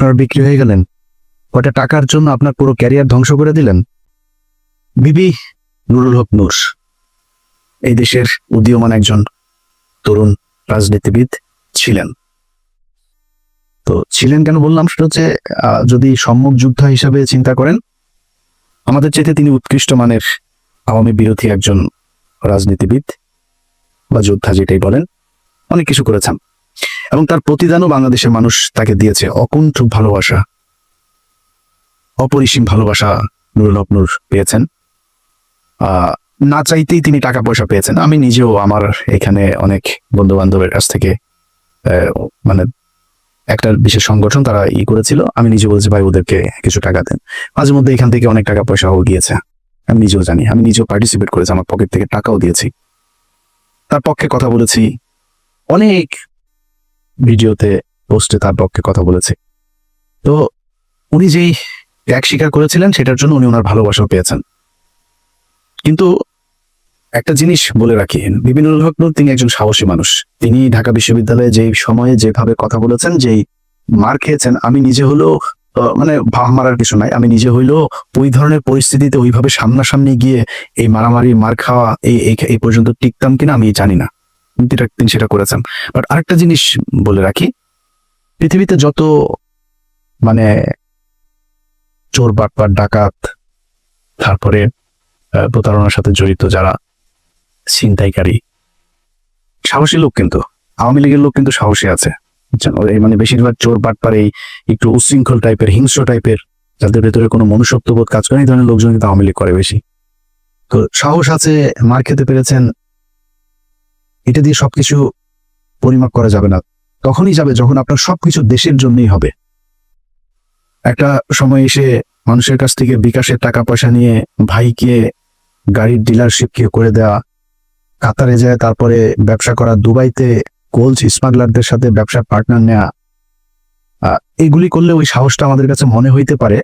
আপনারা বিক্রি হয়ে গেলেন। কয়টা টাকার জন্য আপনার পুরো ক্যারিয়ার ধ্বংস করে দিলেন? বিবি নুরুল হক নূর এই দেশের উদীয়মান একজন তরুণ রাজনীতিবিদ ছিলেন। তো ছিলেন কেন বললাম সেটা হচ্ছে যদি সম্মুখ যোদ্ধা হিসাবে চিন্তা করেন, আমাদের চেয়ে তিনি উৎকৃষ্ট মানের আওয়ামী বিরোধী একজন রাজনীতিবিদ বা যোদ্ধা যেটাই বলেন, অনেক কিছু করেছেন। এবং তার প্রতিদানও বাংলাদেশের মানুষ তাকে দিয়েছে। অকুণ্ঠ ভালোবাসা, অপরিসীম ভালোবাসা নুরুল হক নূর পেয়েছেন। না চাইতেই তিনি টাকা পয়সা পেয়েছেন। আমি নিজেও আমার এখানে অনেক বন্ধু বান্ধবের কাছ থেকে মানে একটা বিশেষ সংগঠন তারা ই করেছিল। আমি নিজে বলছি, ভাই, ওদেরকে কিছু টাকা দেন। মাঝে মধ্যে এখান থেকে অনেক টাকা পয়সাও গিয়েছে। আমি নিজেও জানি, আমি নিজেও পার্টিসিপেট করেছি, আমার পকেট থেকে টাকাও দিয়েছি। তার পক্ষে কথা বলেছি। অনেক ভিডিওতে পোস্টে তার পক্ষে কথা বলেছি। তো উনি যেই ত্যাগ স্বীকার করেছিলেন, সেটার জন্য উনি ওনার ভালোবাসাও পেয়েছেন। কিন্তু একটা জিনিস বলে রাখি বিপিনুল হক তিনি একজন সাহসী মানুষ। তিনি ঢাকা বিশ্ববিদ্যালয়ে যেই সময়ে যেভাবে কথা বলেছেন, যেই মার খেয়েছেন, আমি নিজে হলেও মানে ভাব মারার কিছু নাই, আমি নিজে হইলেও ওই ধরনের পরিস্থিতিতে ওইভাবে সামনাসামনি গিয়ে এই মারামারি, মার খাওয়া এই- এই পর্যন্ত টিকতাম কিনা আমি জানি না। তিনি সেটা করেছেন। বাট আরেকটা জিনিস বলে রাখি, পৃথিবীতে যত মানে চোর ডাকাত, তারপরে প্রতারণার সাথে জড়িত যারা ছিনতাইকারী, সাহসী লোক কিন্তু, আওয়ামী লীগের লোক কিন্তু সাহসী আছে। মানে বেশিরভাগ চোর বাটপার এই একটু উচ্ছৃঙ্খল টাইপের হিংস্র টাইপের যাদের ভেতরে কোনো মনুষ্যত্ববোধ কাজ করে, এই ধরনের লোকজন কিন্তু আওয়ামী লীগ করে বেশি। তো সাহস আছে, মার খেতে পেরেছেন এটা দিয়ে সবকিছু পরিমাপ করা যাবে না। তখনই যাবে যখন আপনার সবকিছু দেশের জন্যই হবে। একটা সময় এসে মানুষের কাছ থেকে বিকাশের টাকা পয়সা নিয়ে ভাইকে গাড়ির ডিলারশিপকে করে দেওয়া কাতারে যায় তারপরে ব্যবসা করা দুবাইতে কোলস স্মাগলারদের সাথে ব্যবসার পার্টনার আহ, এগুলি করলে ওই সাহসটা আমাদের কাছে মনে হইতে পারে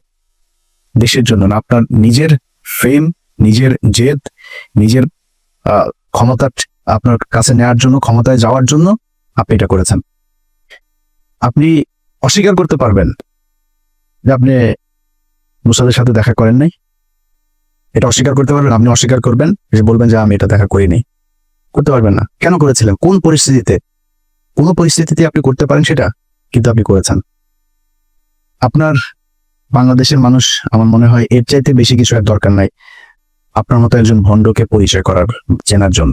দেশের জন্য না। আপনার নিজের ফেম নিজের জেদ নিজের ক্ষমতা আপনার কাছে নেওয়ার জন্য, ক্ষমতায় যাওয়ার জন্য আপনি এটা করেছেন। আপনি অস্বীকার করতে পারবেন যে আপনি মুসাদের সাথে দেখা করেন নাই। এটা অস্বীকার করতে পারবেন, আপনি অস্বীকার করবেন যে বলবেন যে আমি এটা দেখা করিনি। করতে পারবেন না। কেন করেছিলেন? কোন পরিস্থিতিতে? কোন পরিস্থিতিতে আপনি করতে পারেন সেটা কিন্তু আপনি করেছেন। আপনার বাংলাদেশের মানুষ আমার মনে হয় এর চাইতে বেশি কিছু আর দরকার নাই। আপনার মতো একজন ভণ্ডকে পরিচয় করার, চেনার জন্য।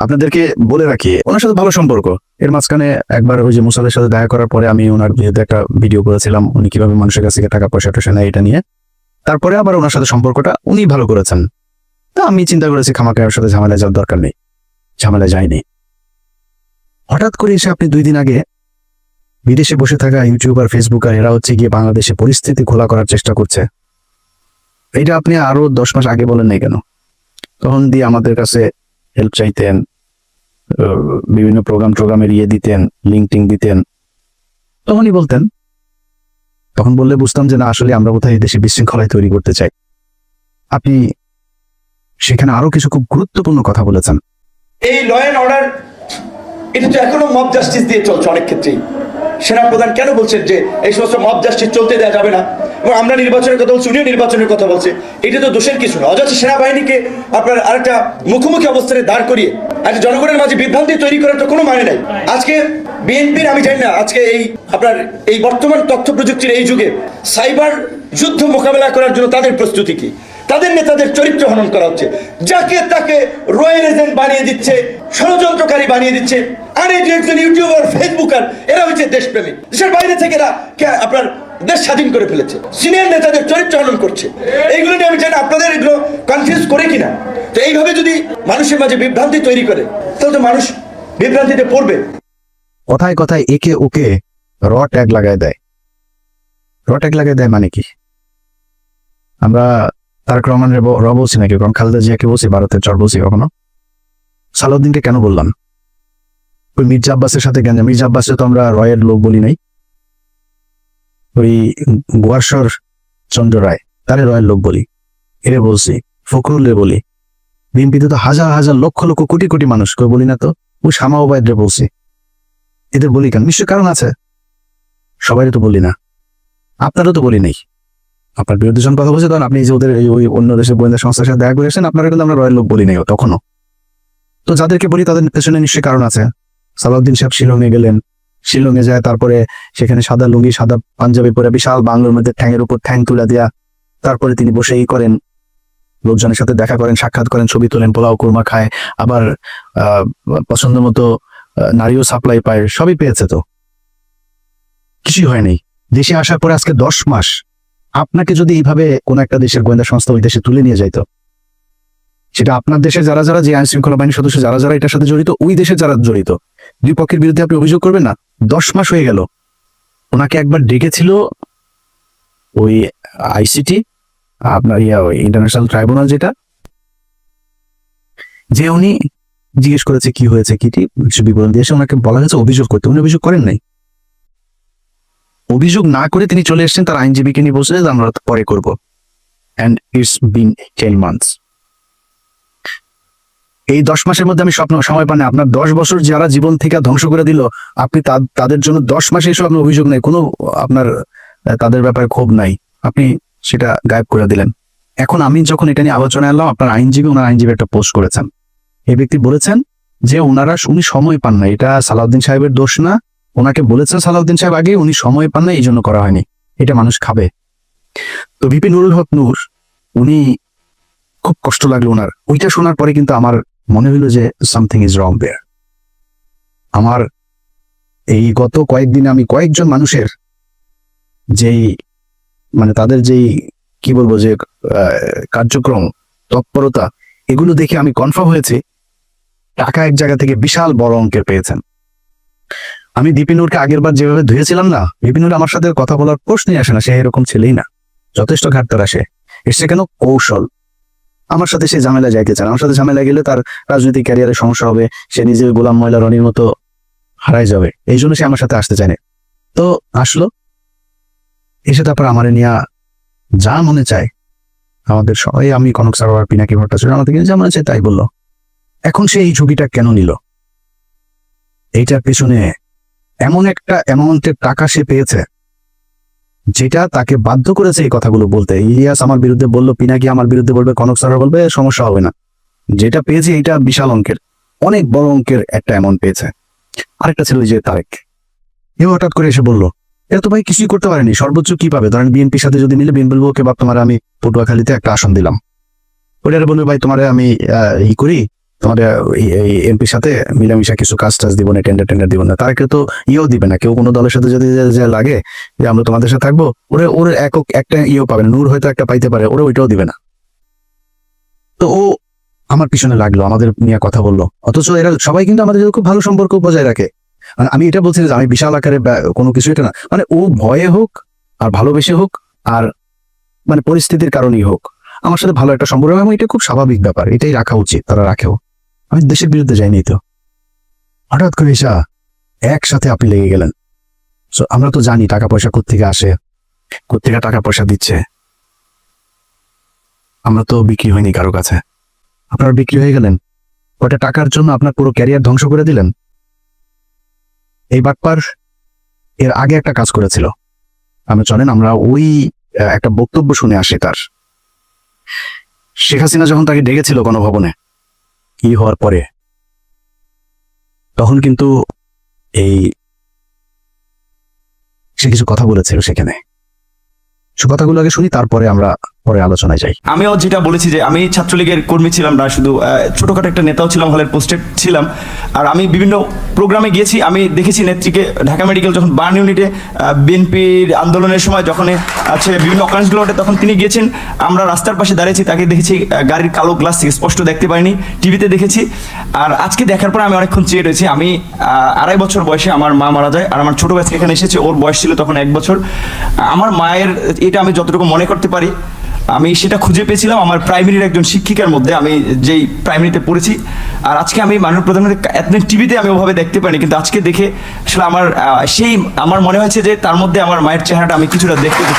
আপনাদেরকে বলে রাখি, ওনার সাথে ভালো সম্পর্ক। এর মাঝখানে একবার ওই যে মুসাদের সাথে দেখা করার পরে আমি ওনার বিরুদ্ধে একটা ভিডিও করেছিলাম, উনি কীভাবে মানুষের কাছ থেকে টাকা পয়সা টয়সা নেয় এটা নিয়ে। তারপরে আবার ওনার সাথে সম্পর্কটা উনি ভালো করেছেন। তা আমি চিন্তা করেছি খামাকার সাথে ঝামেলা যাওয়ার দরকার নেই ঝামেলা যায়নি। হঠাৎ করে এসে আপনি দুই দিন আগে বিদেশে বসে থাকা ইউটিউবার, ফেসবুকার, এরা হচ্ছে গিয়ে বাংলাদেশে পরিস্থিতি খোলা করার চেষ্টা করছে। এটা আপনি আরও দশ মাস আগে বলেন নাই কেন? তখন দিয়ে আমাদের কাছে হেল্প চাইতেন বিভিন্ন প্রোগ্রাম টোগ্রামের ইয়ে দিতেন লিঙ্ক টিঙ্ক দিতেন। তখনই বলতেন, তখন বললে বুঝতাম যে না, আসলে আমরা কোথায় দেশে বিশৃঙ্খলায় তৈরি করতে চাই। আপনি সেখানে আরও কিছু খুব গুরুত্বপূর্ণ কথা বলেছেন। এই ল অ্যান্ড অর্ডার এটা তো এখনও মব জাস্টিস দিয়ে চলছে অনেক ক্ষেত্রেই। সেনাপ্রধান কেন বলছেন যে এই সমস্ত মব জাস্টিস চলতে দেওয়া যাবে না? এবং আমরা নির্বাচনের কথা বলছি উনিও নির্বাচনের কথা বলছে। এটা তো দোষের কিছু না। অযথা সেনাবাহিনীকে আপনার আরেকটা মুখোমুখি অবস্থানে দাঁড় করিয়ে একটা জনগণের মাঝে বিভ্রান্তি তৈরি করার তো কোনো মানে নাই। আজকে বিএনপির আমি জানি না আজকে এই আপনার এই বর্তমান তথ্য প্রযুক্তির এই যুগে সাইবার যুদ্ধ মোকাবেলা করার জন্য তাদের প্রস্তুতি কি? তাদের নেতাদের চরিত্র হনন করা হচ্ছে। যাকে তাকে রয়্যাল এজেন্ট বানিয়ে দিচ্ছে ষড়যন্ত্রকারী বানিয়ে দিচ্ছে। আর এই যে একজন ইউটিউবার ফেসবুকার এরা হচ্ছে দেশপ্রেমী দেশের বাইরে থেকে এরা আপনার দেশ স্বাধীন করে ফেলেছে। সিনিয়র নেতাদের চরিত্র হনন করছে। এইগুলো নিয়ে আমি জানি আপনাদের এগুলো কনফিউজ করে কিনা, তো এইভাবে যদি মানুষের মাঝে বিভ্রান্তি তৈরি করে, তাহলে তো মানুষ বিভ্রান্তিতে পড়বে। কথায় কথায় একে ওকে র ট্যাগ লাগায় দেয়। র ট্যাগ লাগায় দেয় মানে কি? আমরা তারক রহমান রে ব- র বলছি নাকি? কখন খালেদা জিয়াকে বলছি, ভারতের চর বলছি কখনো। সালাউদ্দিনকে কেন বললাম? মির্জা আব্বাসের সাথে কেন? মির্জা আব্বাসে তো আমরা রয়ের লোক বলি নাই। ওই গোয়ারসর চন্দ্র রায়, তারে রয়ের লোক বলি। এরে বলছি ফখরুলে বলি। বিএনপিতে তো হাজার হাজার লক্ষ লক্ষ কোটি কোটি মানুষ, কেউ বলি না তো। ওই শামা ওবায়দরে বলছি। এদের বলি কেন? নিশ্চয় কারণ আছে। সবাই তো বলি না। আপনারও তো বলি নাই। আপনার বিরুদ্ধে যখন কথা বলছে তখন আপনি যে ওদের ওই অন্য দেশের গোয়েন্দা সংস্থার সাথে দেখা করেছেন আপনারা কিন্তু আমরা রয়্যাল লোক বলি নাই তখনও তো যাদেরকে বলি তাদের পেছনে নিশ্চয়ই কারণ আছে। সালাউদ্দিন সাহেব শিলংয়ে গেলেন। শিলংয়ে যায়, তারপরে সেখানে সাদা লুঙ্গি, সাদা পাঞ্জাবি পরে বিশাল বাংলোর মধ্যে ঠ্যাঙের উপর ঠ্যাং তুলে দেয়া তারপরে তিনি বসেই করেন। লোকজনের সাথে দেখা করেন, সাক্ষাৎ করেন, ছবি তোলেন, পোলাও, কুরমা খায়, আবার পছন্দ মতো নারীও সাপ্লাই পায়, সবই পেয়েছে তো। কিছুই হয়নি দেশে আসার পরে আজকে দশ মাস। আপনাকে যদি এইভাবে কোন একটা দেশের গোয়েন্দা সংস্থা ওই দেশে তুলে নিয়ে যাইত, সেটা আপনার দেশে যারা যারা যে আইন শৃঙ্খলা বাহিনীর সদস্য, যারা যারা এটার সাথে জড়িত, ওই দেশে যারা জড়িত, দুই পক্ষের বিরুদ্ধে আপনি অভিযোগ করবেন না? দশ মাস হয়ে গেল। ওনাকে একবার ডেকেছিল ওই আইসিটি, আপনার ইয়া, ওই ইন্টারন্যাশনাল ট্রাইব্যুনাল যেটা, যে উনি জিজ্ঞেস করেছে কি হয়েছে, কি টি কিছু বিবরণ দিয়েছে ওনাকে বলা হয়েছে, অভিযোগ করতে। উনি অভিযোগ করেন নাই। অভিযোগ না করে তিনি চলে এসেছেন, তার আইনজীবীকে নিয়ে বসে আমরা পরে করব। And it's been ten months এই দশ মাসের মধ্যে আমি স্বপ্ন, সময় পান আপনার দশ বছর যারা জীবন থেকে ধ্বংস করে দিল, আপনি তাদের জন্য দশ মাসে এসব আপনার অভিযোগ নেই। কোনো, আপনার তাদের ব্যাপারে ক্ষোভ নাই। আপনি সেটা গায়েব করে দিলেন। এখন আমি যখন এটা নিয়ে আলোচনা এলাম, আপনার আইনজীবী, ওনার আইনজীবী একটা পোস্ট করেছেন। এই ব্যক্তি বলেছেন যে ওনারা, উনি সময় পান না এটা সালাউদ্দিন সাহেবের দোষ না। ওনাকে বলেছেন সালাউদ্দিন সাহেব আগে উনি সময় পান না এই জন্য করা হয়নি। এটা মানুষ খাবে। তো ভিপি নুরুল হক নূর, উনি খুব কষ্ট লাগল ওনার। ওইটা শোনার পরে কিন্তু আমার মনে হলো যে সামথিং ইজ রং দেয়ার আমার এই গত কয়েকদিন আমি কয়েকজন মানুষের যেই মানে তাদের যেই, কি বলব যে কার্যক্রম, তৎপরতা, এগুলো দেখে আমি কনফার্ম হয়েছি, টাকা এক জায়গা থেকে বিশাল বড় অঙ্কের পেয়েছেন। আমি দীপিনুরকে আগের বার যেভাবে ধুয়েছিলাম না, দীপিনুর আমার সাথে কথা বলার প্রশ্নই আসে না, সে এরকম ছেলেই না, যথেষ্ট ঘাটতার আসে এসে কেন? কৌশল। আমার সাথে সে ঝামেলা যাইতে চায় আমার সাথে ঝামেলা গেলে তার রাজনৈতিক ক্যারিয়ারে সমস্যা হবে, সে নিজে গোলাম ময়লা রনির মতো হারাই যাবে। এই জন্য সে আমার সাথে আসতে চায় না। তো আসলো, এসে তারপর আমার নিয়ে যা মনে চায়, আমাদের সবাই আমি কনক সারোয়ার পিনাকি ভট্টাচার্য আমাদের যা মনে চায় তাই বলল। এখন সে এই ঝুঁকিটা কেন নিল? এইটার পেছনে এমন একটা অ্যামাউন্টের টাকা সে পেয়েছে যেটা তাকে বাধ্য করেছে এই কথাগুলো বলতে। ইলিয়াস আমার বিরুদ্ধে বলল, পিনাকি আমার বিরুদ্ধে বলবে, কনক সারা বলবে, সমস্যা হবে না। যেটা পেয়েছে এটা বিশাল অঙ্কের। অনেক বড় অঙ্কের একটা অ্যামাউন্ট পেয়েছে। আরেকটা ছিল যে তারেক। এ হঠাৎ করে এসে বলল এরা তো ভাই কিছুই করতে পারেনি, সর্বোচ্চ কি পাবে? ধরেন বিএনপির সাথে যদি মিলে, বিএনপি বলব, ওকে বা তোমার আমি পটুয়াখালীতে একটা আসন দিলাম। ওইটা বলবে, ভাই, তোমারে আমি ই করি তোমার এমপির সাথে মিলামিশা কিছু কাজ টাজ দিব না টেন্ডার টেন্ডার দিব না। তারা কেউ তো ইয়েও দিবে না, কেউ কোনো দলের সাথে যদি লাগে যে আমরা তোমাদের সাথে থাকব, ওরা, ওর একক একটা ইয়েও পাবে নূর হয়তো একটা পাইতে পারে, ওরা ওইটাও দিবে না। তো ও আমার পিছনে লাগল, আমাদের নিয়ে কথা বলল। অথচ এরা সবাই কিন্তু আমাদের খুব ভালো সম্পর্ক বজায় রাখে। মানে আমি এটা বলছি যে আমি বিশাল আকারে কোনো কিছু এটা না। মানে ও ভয়ে হোক, আর ভালোবেসে হোক, আর মানে পরিস্থিতির কারণেই হোক, আমার সাথে ভালো একটা সম্পর্ক, এবং এটা খুব স্বাভাবিক ব্যাপার, এটাই রাখা উচিত, তারা রাখেও। আমি দেশের বিরুদ্ধে যাইনি তো। হঠাৎ করে এসা একসাথে আপনি লেগে গেলেন। So, আমরা তো জানি টাকা পয়সা কোত্থেকে আসে কোত্থেকে টাকা পয়সা দিচ্ছে। আমরা তো বিক্রি হয়নি কারও কাছে। আপনারা বিক্রি হয়ে গেলেন। কয়টা টাকার জন্য আপনার পুরো ক্যারিয়ার ধ্বংস করে দিলেন? এই বাটপার এর আগে একটা কাজ করেছিল। আমরা চলেন আমরা ওই একটা বক্তব্য শুনে আসি তার। শেখ হাসিনা যখন তাকে ডেকেছিল গণভবনে কি হওয়ার পরে? তখন কিন্তু এই সে কিছু কথা বলেছিল সেখানে। সে কথাগুলো আগে শুনি, তারপরে আমরা পরে আলোচনায় যাই। আমিও যেটা বলেছি যে আমি ছাত্রলীগের কর্মী ছিলাম না, শুধু ছোটখাটো একটা নেতাও ছিলাম, হলের পোস্টেড ছিলাম। আর আমি বিভিন্ন প্রোগ্রামে গিয়েছি, আমি দেখেছি নেত্রীকে ঢাকা মেডিকেল যখন বার্ন ইউনিটে বিএনপির আন্দোলনের সময় যখন আছে, বিভিন্ন অকারেন্সগুলোতে তখন তিনি গিয়েছেন। আমরা রাস্তার পাশে দাঁড়িয়েছি, তাকে দেখেছি গাড়ির কালো গ্লাস থেকে স্পষ্ট দেখতে পাইনি টিভিতে দেখেছি। আর আজকে দেখার পর আমি অনেকক্ষণ চেয়ে রয়েছি। আমি আড়াই বছর বয়সে আমার মা মারা যায়, আর আমার ছোট ভাই এখানে এসেছে, ওর বয়স ছিল তখন এক বছর। আমার মায়ের, এটা আমি যতটুকু মনে করতে পারি আমি সেটা খুঁজে পেয়েছিলাম আমার প্রাইমারির একজন শিক্ষিকার মধ্যে। আমি যেই প্রাইমারিতে পড়েছি। আর আজকে আমি মাননীয় প্রধানমন্ত্রী এতদিন টিভিতে আমি ওভাবে দেখতে পাইনি কিন্তু আজকে দেখে আসলে আমার সেই, আমার মনে হয়েছে যে তার মধ্যে আমার মায়ের চেহারাটা আমি কিছুটা দেখতে পেয়েছি।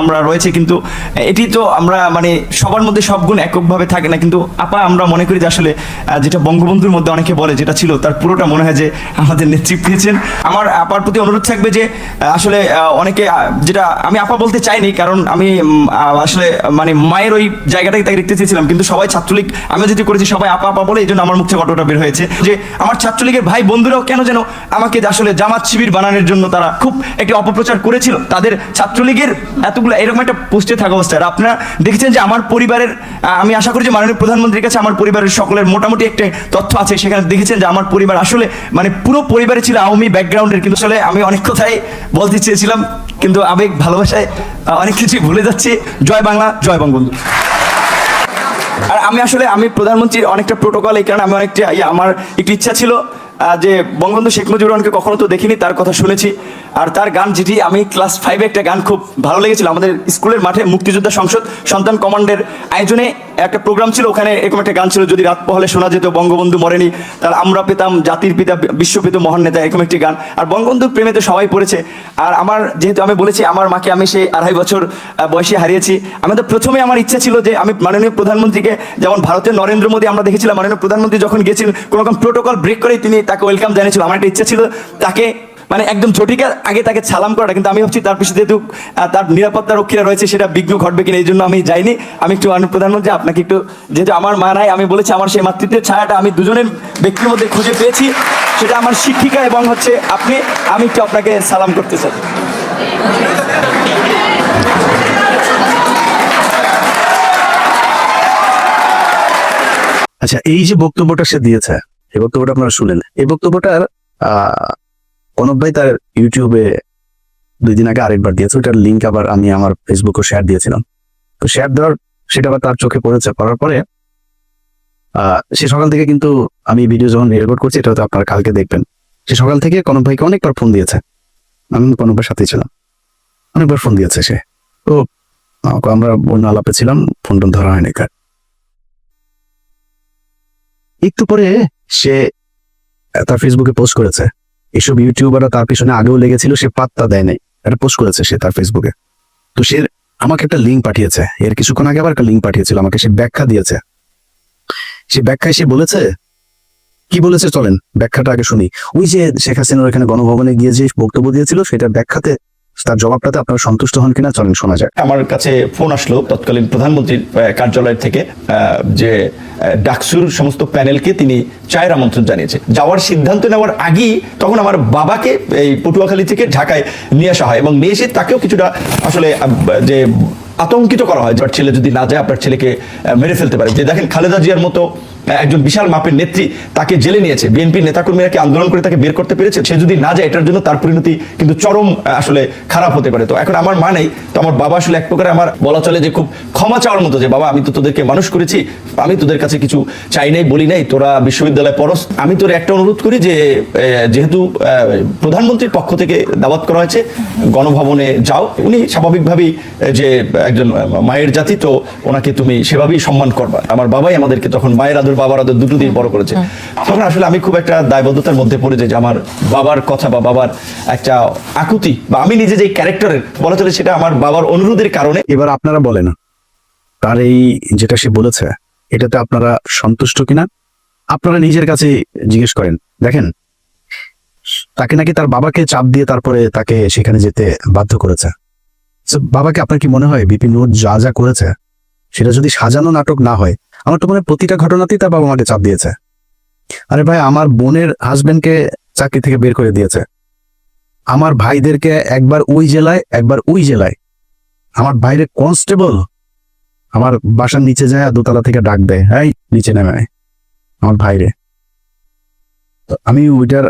আমরা রয়েছে কিন্তু, এটি তো আমরা মানে সবার মধ্যে সব গুণ এককভাবে থাকে না, কিন্তু আপা, আমরা মনে করি যে আসলে যেটা বঙ্গবন্ধুর মধ্যে অনেকে বলে, যেটা ছিল তার পুরোটা মনে হয় যে আমাদের নেতৃত্ব দিয়েছেন আমার আপার প্রতি অনুরোধ থাকবে যে আসলে অনেকে যেটা আমি আপা বলতে চাইনি, কারণ আমি আসলে মানে মায়ের ওই জায়গাটাই তাকে দেখতে চেয়েছিলাম, কিন্তু সবাই ছাত্রলীগ আমি যদি করেছি, সবাই আপা আপা বলে, এই জন্য আমার মুখ থেকে বের হয়েছে যে, আমার ছাত্রলীগের ভাই বন্ধুরাও কেন যেন আমাকে আসলে জামাত শিবির বানানোর জন্য তারা খুব একটি অপপ্রচার করেছিল, তাদের ছাত্রলীগের এতগুলো এরকম একটা পোস্টে থাকা অবস্থায়। আর আপনারা দেখেছেন যে আমার পরিবারের আমি আশা করি যে মাননীয় প্রধানমন্ত্রীর কাছে আমার পরিবারের সকলের মোটামুটি একটা তথ্য আছে। সেখানে দেখেছেন যে আমার পরিবার আসলে মানে পুরো পরিবারে ছিল আওয়ামী ব্যাকগ্রাউন্ডের কিন্তু আসলে আমি অনেক কথাই বলতে চেয়েছিলাম, কিন্তু আবেগ, ভালোবাসায় অনেক কিছুই ভুলে যাচ্ছি। জয় বাংলা, জয় বঙ্গবন্ধু। আর আমি আসলে, আমি প্রধানমন্ত্রীর অনেকটা প্রোটোকল এই কারণে আমি অনেকটা আমার একটু ইচ্ছা ছিল যে বঙ্গবন্ধু শেখ মুজিবুর রহমানকে কখনো তো দেখিনি, তার কথা শুনেছি। আর তার গান যেটি, আমি ক্লাস ফাইভে একটা গান খুব ভালো লেগেছিল, আমাদের স্কুলের মাঠে মুক্তিযোদ্ধা সংসদ সন্তান কমান্ডের আয়োজনে একটা প্রোগ্রাম ছিল, ওখানে এরকম একটা গান ছিল, যদি রাত পহলে শোনা যেত, বঙ্গবন্ধু মরেনি, তার আমরা পেতাম, জাতির পিতা, বিশ্বপিত, মহান নেতা, এরকম একটি গান। আর বঙ্গবন্ধুর প্রেমে তো সবাই পড়েছে। আর আমার, যেহেতু আমি বলেছি, আমার মাকে আমি সেই আড়াই বছর বয়সে হারিয়েছি, আমি তো প্রথমে আমার ইচ্ছা ছিল যে, আমি মাননীয় প্রধানমন্ত্রীকে, যেমন ভারতের নরেন্দ্র মোদী আমরা দেখেছিলাম, মাননীয় প্রধানমন্ত্রী যখন গেছিলেন, কোনো রকম প্রোটোকল ব্রেক করেই তিনি তাকে ওয়েলকাম জানিয়েছিল। আমার একটা ইচ্ছা ছিল তাকে মানে একদম ঝটিকার আগে তাকে সালাম করাটা, কিন্তু আমি ভাবছি তার পিছনে যেহেতু তার নিরাপত্তা রক্ষীরা রয়েছে, সেটা বিঘ্ন ঘটবে কিনা, এই জন্য আমি যাইনি। আমি একটু প্রধানমন্ত্রী, আপনাকে একটু, যেহেতু আমার মা নাই, আমি বলেছি আমার সেই মাতৃত্বের ছায়াটা আমি দুজনের ব্যক্তির মধ্যে খুঁজে পেয়েছি। সেটা আমার শিক্ষিকা এবং হচ্ছে আপনি, আমি একটু আপনাকে সালাম করতে চাই। আচ্ছা এই যে বক্তব্যটা সে দিয়েছে এই বক্তব্যটা আপনারা শুনলেন। এই বক্তব্যটার অনুপ ভাই তার ইউটিউবে দুই দিন আগে আরেকবার দিয়েছে। ওটার লিঙ্ক আবার আমি আমার ফেসবুকে শেয়ার দিয়েছিলাম। তো শেয়ার দেওয়ার, সেটা আবার তার চোখে পড়েছে। পড়ার পরে সে সকাল থেকে কিন্তু আমি ভিডিও যখন রেকর্ড করছি, এটা হয়তো আপনারা কালকে দেখবেন। সে সকাল থেকে কনক ভাইকে অনেকবার ফোন দিয়েছে। আমি কনক ভাইয়ের সাথেই ছিলাম। অনেকবার ফোন দিয়েছে সে। তো আমরা অন্য আলাপে ছিলাম ফোন টোন ধরা হয়নি কার একটু পরে সে তার ফেসবুকে পোস্ট করেছে। এসব ইউটিউবাররা তার পিছনে আগেও লেগেছিল, সে পাত্তা দেয় নাই একটা পোস্ট করেছে সে তার ফেসবুকে তো সে আমাকে একটা লিঙ্ক পাঠিয়েছে। এর কিছুক্ষণ আগে আবার একটা লিঙ্ক পাঠিয়েছিল আমাকে, সে ব্যাখ্যা দিয়েছে। সে ব্যাখ্যায় সে বলেছে, কি বলেছে চলেন, ব্যাখ্যাটা আগে শুনি। ওই যে শেখ হাসিনার এখানে গণভবনে গিয়ে যে বক্তব্য দিয়েছিল, সেটা ব্যাখ্যাতে তার জবাবটাতে আপনারা সন্তুষ্ট হন কিনা চলেন শোনা যাক। আমার কাছে ফোন আসলো তৎকালীন প্রধানমন্ত্রীর কার্যালয় থেকে যে ডাকসুর সমস্ত প্যানেলকে তিনি চায়ের আমন্ত্রণ জানিয়েছে যাওয়ার সিদ্ধান্ত নেওয়ার আগেই তখন আমার বাবাকে এই পটুয়াখালী থেকে ঢাকায় নিয়ে আসা হয় এবং নিয়ে এসে তাকেও কিছুটা আসলে যে, আতঙ্কিত করা হয় যে ছেলে যদি না যায়, আপনার ছেলেকে মেরে ফেলতে পারে। যে, দেখেন খালেদা জিয়ার মতো একজন বিশাল মাপের নেত্রী তাকে জেলে নিয়েছে। বিএনপির নেতাকর্মীরা কি আন্দোলন করে তাকে বের করতে পেরেছে? সে যদি না যায়, এটার জন্য তার পরিণতি কিন্তু চরম আসলে খারাপ হতে পারে। তো এখন আমার মা নেই, তো আমার বাবা আসলে এক প্রকারে আমার বলা চলে যে খুব ক্ষমা চাওয়ার মতো যে, বাবা, আমি তো তোদেরকে মানুষ করেছি, আমি তোদের কাছে কিছু চাই নাই, বলি নাই, তোরা বিশ্ববিদ্যালয়ে পড়স। আমি তোর একটা অনুরোধ করি যে যেহেতু প্রধানমন্ত্রীর পক্ষ থেকে দাওয়াত করা হয়েছে, গণভবনে যাও। উনি স্বাভাবিকভাবেই যে, একজন মায়ের জাতি, তো ওনাকে তুমি সেভাবেই সম্মান করবা। আমার বাবাই আমাদেরকে তখন মায়ের আদর বাবার আদর দুটো দিয়ে বড় করেছে। তখন আসলে আমি খুব একটা দায়বদ্ধতার মধ্যে পড়ে যাই যে আমার বাবার কথা বা বাবার একটা আকুতি বা আমি নিজে যে ক্যারেক্টারের বলা চলে সেটা আমার বাবার অনুরোধের কারণে। এবার আপনারা বলেন তার এই যেটা সে বলেছে এটাতে আপনারা সন্তুষ্ট কিনা? আপনারা নিজের কাছে জিজ্ঞেস করেন দেখেন তাকে নাকি তার বাবাকে চাপ দিয়ে তারপরে তাকে সেখানে যেতে বাধ্য করেছে। বাবাকে আপনার কি মনে হয় বিপিন যা যা করেছে সেটা যদি সাজানো নাটক না হয় আমার তো মনে প্রতিটা ঘটনাতেই তার বাবা মাকে চাপ দিয়েছে। আরে ভাই, আমার বোনের হাজবেন্ডকে চাকরি থেকে বের করে দিয়েছে। আমার ভাইদেরকে একবার ওই জেলায়, একবার ওই জেলায়। আমার বাইরে কনস্টেবল আমার বাসার নিচে যায় দোতলা থেকে ডাক দেয় হ্যাঁ নিচে নেমে আমার ভাইরে। তো আমি ওইটার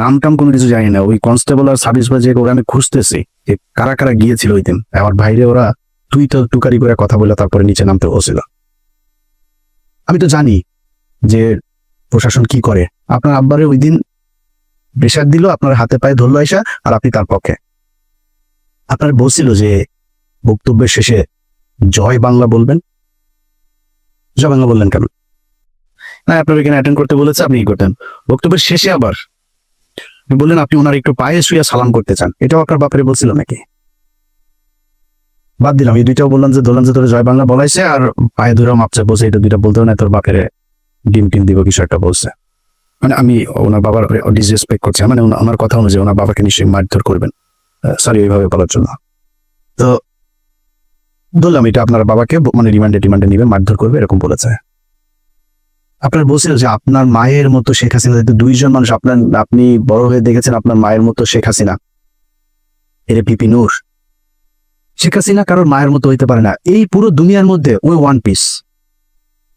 নাম টাম কোনো কিছু জানি না। ওই কনস্টেবল আর সার্ভিস বাজে ওরা আমি খুঁজতেছি যে কারা কারা গিয়েছিল ওই দিন? আমার ভাইরে ওরা তুই তো টুকারি করে কথা বলে তারপরে নিচে নামতে বসছিল। আমি তো জানি যে প্রশাসন কি করে। আপনার আব্বারে ওই দিন প্রেশার দিল, আপনার হাতে পায়ে ধরলো আইসা আর আপনি তার পক্ষে। আপনার বলছিল যে বক্তব্যের শেষে জয় বাংলা বলবেন? জয় বাংলা বললেন কেন? না আপনার এখানে অ্যাটেন্ড করতে বলেছে, আপনি কি করতেন। বক্তব্যের শেষে আবার বললেন, আপনি ওনার একটু পায়ে শুয়ে সালাম করতে চান। এটাও আপনার বাপের বলছিল নাকি? বাদ দিলাম, এই দুইটাও বললাম যে, ধরলাম যে তোর জয় বাংলা বলাইছে আর পায়ে ধরেও মাপছে বলছে, এটা দুইটা বলতেও না তোর বাপের ডিম টিম দিব, কিছু একটা বলছে। মানে আমি ওনার বাবার ডিসরেসপেক্ট করছি মানে ওনার কথা অনুযায়ী ওনার বাবাকে নিশ্চয়ই মারধর করবেন। সরি ওইভাবে বলার জন্য। তো বললাম এটা আপনার বাবাকে মানে রিমান্ডে টিমান্ডে নিবে, মারধর করবে, এরকম বলেছে। আপনার বলছিল যে, আপনার মায়ের মতো শেখ হাসিনা দুইজন মানুষ, আপনার, আপনি বড় হয়ে দেখেছেন আপনার মায়ের মতো শেখ হাসিনা। এর পিপি নূর শেখ হাসিনা কারোর মায়ের মতো হইতে পারে না। এই পুরো দুনিয়ার মধ্যে ওই ওয়ান পিস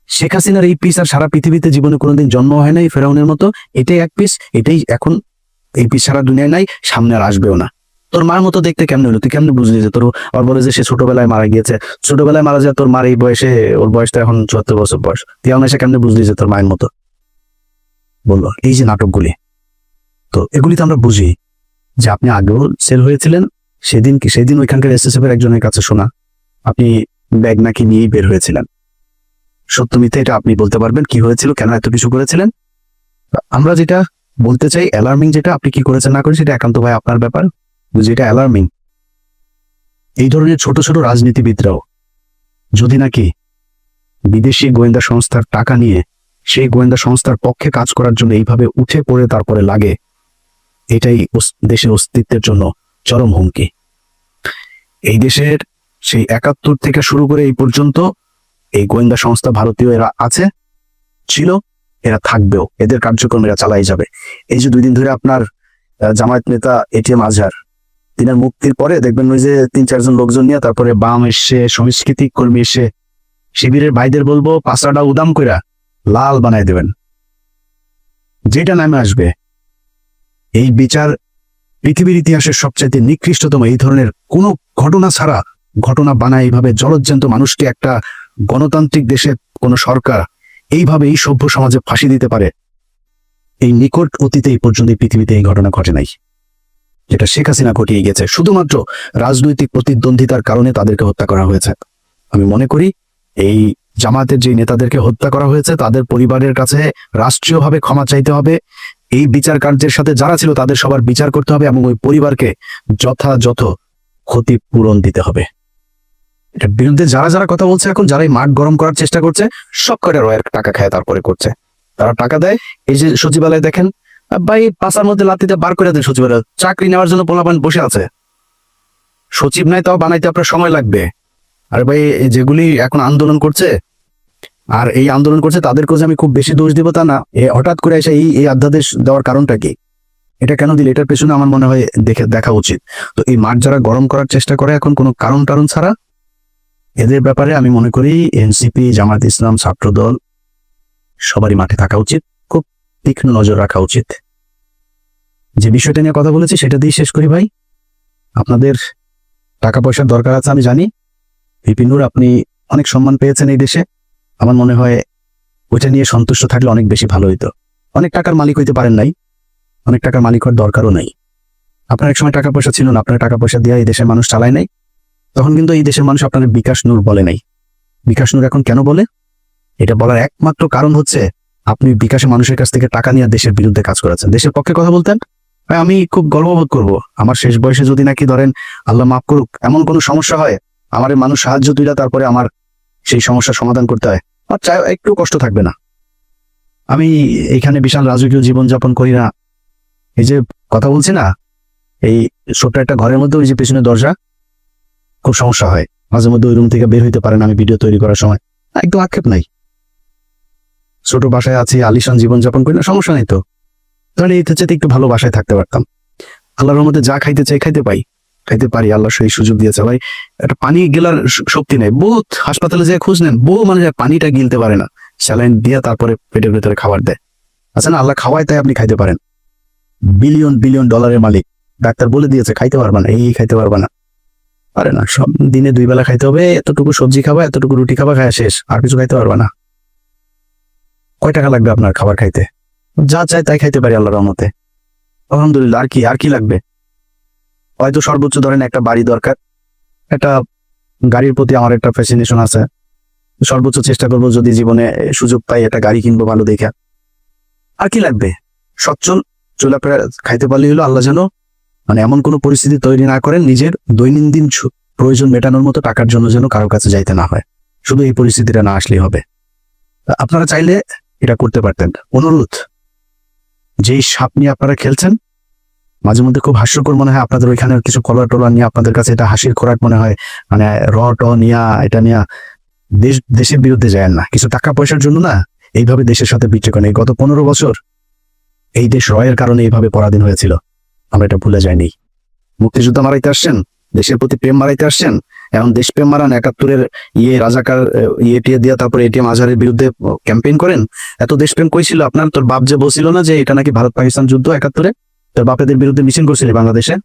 শেখ হাসিনার এই পিস আর সারা পৃথিবীতে জীবনে কোনোদিন জন্ম হয় নাই ফেরাউনের মতো। এটাই এক পিস এটাই এখন এই পিস সারা দুনিয়ায় নাই, সামনে আর আসবেও না। তোর মার মতো দেখতে কেমনে হলো? তুই কেমনে বুঝলি যে তোর আর বলে যে সে ছোটবেলায় মারা গিয়েছে? ছোটবেলায় মারা যায় তোর মার এই বয়সে, ওর বয়সটা এখন চুয়াত্তর বছর বয়স। তুই এখন এসে কেমনে বুঝলি যে তোর মায়ের মতো? বলল এই যে নাটকগুলি। তো এগুলি তো আমরা বুঝি যে আপনি আগেও সেল হয়েছিলেন সেদিন কি, সেদিন ওইখানকার এসএসএফ এর একজনের কাছে শোনা। আপনি ব্যাগ নাকি নিয়েই বের হয়েছিলেন। সত্য মিথ্যে এটা আপনি বলতে পারবেন, কি হয়েছিল, কেন এত কিছু করেছিলেন? আমরা যেটা বলতে চাই অ্যালার্মিং যেটা আপনি কি করেছেন না করেছেন, সেটা একান্ত ভাই আপনার ব্যাপার। যেটা অ্যালার্মিং এই ধরনের ছোট ছোট রাজনীতিবিদরাও, যদি নাকি বিদেশি গোয়েন্দা সংস্থার টাকা নিয়ে সেই গোয়েন্দা সংস্থার পক্ষে কাজ করার জন্য এইভাবে উঠে পড়ে তারপরে লাগে, এটাই দেশের অস্তিত্বের জন্য চরম হুমকি। এই দেশের সেই একাত্তর থেকে শুরু করে এই পর্যন্ত এই গোয়েন্দা সংস্থা ভারতীয় এরা আছে, ছিল, এরা থাকবেও, এদের কার্যক্রম এরা চালাই যাবে। এই যে দুই দিন ধরে আপনার জামায়াত নেতা এটিএম আজহার, তিনার মুক্তির পরে দেখবেন ওই যে তিন চারজন লোকজন নিয়ে তারপরে বাম এসে সংস্কৃতি কর্মী এসে শিবিরের ভাইদের বলব পাঁচটা উদাম কইরা লাল বানায় দেবেন। যেটা নামে আসবে, এই বিচার পৃথিবীর ইতিহাসের সবচাইতে নিকৃষ্টতম এই ধরনের কোনো ঘটনা ছাড়া ঘটনা বানায় এইভাবে জলজ্জান্ত মানুষকে একটা গণতান্ত্রিক দেশে কোন সরকার এইভাবে এই সভ্য সমাজে ফাঁসি দিতে পারে। এই নিকট অতীতে এই পর্যন্ত পৃথিবীতে এই ঘটনা ঘটে নাই। যেটা শেখ হাসিনা ঘটিয়ে গেছে। শুধুমাত্র রাজনৈতিক প্রতিদ্বন্দ্বিতার কারণে তাদেরকে হত্যা করা হয়েছে। আমি মনে করি এই জামাতের যে নেতাদেরকে হত্যা করা হয়েছে, তাদের পরিবারের কাছে রাষ্ট্রীয়ভাবে ক্ষমা চাইতে হবে। এই বিচার কার্যের সাথে যারা ছিল তাদের সবার বিচার করতে হবে এবং ওই পরিবারকে যথাযথ ক্ষতিপূরণ দিতে হবে। এটার বিরুদ্ধে যারা যারা কথা বলছে এখন, যারাই মাঠ গরম করার চেষ্টা করছে, সব কটা রয়ের টাকা খায় তারপরে করছে। তারা টাকা দেয়, এই যে সচিবালয় দেখেন ভাই, পাশার মধ্যে লাতিতে বার করে দেন সচিবালয়, চাকরি নেওয়ার জন্য পোলাপান বসে আছে। সচিব নাই তাও বানাইতে আপনার সময় লাগবে। আর ভাই যেগুলি এখন আন্দোলন করছে আর এই আন্দোলন করছে তাদেরকে যে আমি খুব বেশি দোষ দিব তা না। এ হঠাৎ করে এসে এই এই অধ্যাদেশ দেওয়ার কারণটা কি? এটা কেন দিলে? এটার পেছনে আমার মনে হয় দেখে, দেখা উচিত। তো এই মাঠ যারা গরম করার চেষ্টা করে এখন কোনো কারণ টারণ ছাড়া, এদের ব্যাপারে আমি মনে করি এনসিপি জামাত ইসলাম ছাত্রদল সবারই মাঠে থাকা উচিত। খুব তীক্ষ্ণ নজর রাখা উচিত। যে বিষয়টা নিয়ে কথা বলেছি সেটা দিয়ে শেষ করি ভাই। আপনাদের টাকা পয়সার দরকার আছে আমি জানি। বিপিনুর আপনি অনেক সম্মান পেয়েছেন এই দেশে। আমার মনে হয় ওইটা নিয়ে সন্তুষ্ট থাকলে অনেক বেশি ভালো হইতো। অনেক টাকার মালিক হইতে পারেন নাই। অনেক টাকার মালিক হওয়ার দরকারও নাই। আপনার এক সময় টাকা পয়সা ছিল না, আপনার টাকা পয়সা দিয়ে এই দেশের মানুষ চালায় নাই। তখন কিন্তু এই দেশের মানুষ আপনার বিকাশ নূর বলে নাই। বিকাশ নূর এখন কেন বলে? এটা বলার একমাত্র কারণ হচ্ছে আপনি বিকাশে মানুষের কাছ থেকে টাকা নিয়ে দেশের বিরুদ্ধে কাজ করেছেন। দেশের পক্ষে কথা বলতেন? আমি খুব গর্ববোধ করব। আমার শেষ বয়সে যদি নাকি ধরেন, আল্লাহ মাফ করুক, এমন কোনো সমস্যা হয়? আমার মানুষ সাহায্য দিলা তারপরে আমার সেই সমস্যার সমাধান করতে হয়। আর চাই একটু কষ্ট থাকবে না। আমি এখানে বিশাল রাজকীয় জীবনযাপন করি না। এই যে কথা বলছি না, এই ছোট্ট একটা ঘরের মধ্যে ওই যে পেছনে দরজা, খুব সমস্যা হয়। মাঝে মধ্যে ওই রুম থেকে বের হইতে পারেন আমি ভিডিও তৈরি করার সময়। একদম আক্ষেপ নাই। ছোট বাসায় আছি, আলিশান জীবন যাপন করি না, সমস্যা নেই তো। তাহলে এতে চেয়ে একটু ভালো বাসায় থাকতে পারতাম। আল্লাহর মধ্যে যা খাইতে চাই, খাইতে পাই। খাইতে পারি, আল্লাহ সেই সুযোগ দিয়েছে। ভাই, একটা পানি গেলার শক্তি নেই। বহুত হাসপাতালে যে খোঁজ নেন, বহু মানুষ পানিটা গিলতে পারে না। স্যালাইন দিয়ে তারপরে পেটের ভেতরে খাবার দেয়। আচ্ছা না? আল্লাহ খাওয়ায় তাই আপনি খাইতে পারেন। বিলিয়ন বিলিয়ন ডলারের মালিক। ডাক্তার বলে দিয়েছে, খাইতে পারবা না, এই খাইতে পারবা না। পারে না, সব দিনে দুই বেলা খাইতে হবে, এতটুকু সবজি খাবা, এতটুকু রুটি খাবা, খায় শেষ। আর কিছু খাইতে পারবা না। কয় টাকা লাগবে আপনার খাবার খাইতে? যা চাই তাই খাইতে পারি আল্লাহর রহমতে। আলহামদুলিল্লাহ, আর কি আর কি লাগবে? হয়তো সর্বোচ্চ ধরেন একটা বাড়ি দরকার। একটা গাড়ির প্রতি আমার একটা ফ্যাসিনেশন আছে। সর্বোচ্চ চেষ্টা করব যদি জীবনে সুযোগ পাই একটা গাড়ি কিনবো ভালো দেখে। আর কি লাগবে? সচ্ছল চলাফেরা খাইতে পারলে হলো আল্লাহ যেন মানে এমন কোনো পরিস্থিতি তৈরি না করেন, নিজের দৈনন্দিন প্রয়োজন মেটানোর মতো টাকার জন্য যেন কারোর কাছে যাইতে না হয়। শুধু এই পরিস্থিতিটা না আসলেই হবে। আপনারা চাইলে এটা করতে পারতেন। অনুরোধ, যেই সাপ নিয়ে আপনারা খেলছেন মাঝে মধ্যে খুব হাস্যকর মনে হয় আপনাদের ওইখানে কিছু কলার টলার নিয়ে আপনাদের কাছে এটা হাসির খোরাক মনে হয়। মানে র, ট নিয়া, এটা নিয়া দেশ, দেশের বিরুদ্ধে যায় না। কিছু টাকা পয়সার জন্য না এইভাবে দেশের সাথে করেন এই গত পনেরো বছর এই দেশ রয়ের কারণে এইভাবে পরাধীন হয়েছিল। আমরা এটা ভুলে যাইনি। মুক্তিযুদ্ধ মারাইতে আসছেন, দেশের প্রতি প্রেম মারাইতে আসছেন, এখন দেশ প্রেম মারান, একাত্তরের ইয়ে রাজাকার ইয়ে দিয়া তারপরে এটিএম আজহারের বিরুদ্ধে ক্যাম্পেইন করেন। এত দেশপ্রেম কই ছিল? আপনার তোর বাপ যে বলছিল না যে এটা নাকি ভারত পাকিস্তান যুদ্ধ একাত্তরে? তোর বাপেদের বিরুদ্ধে মিছিল করছিলি বাংলাদেশে।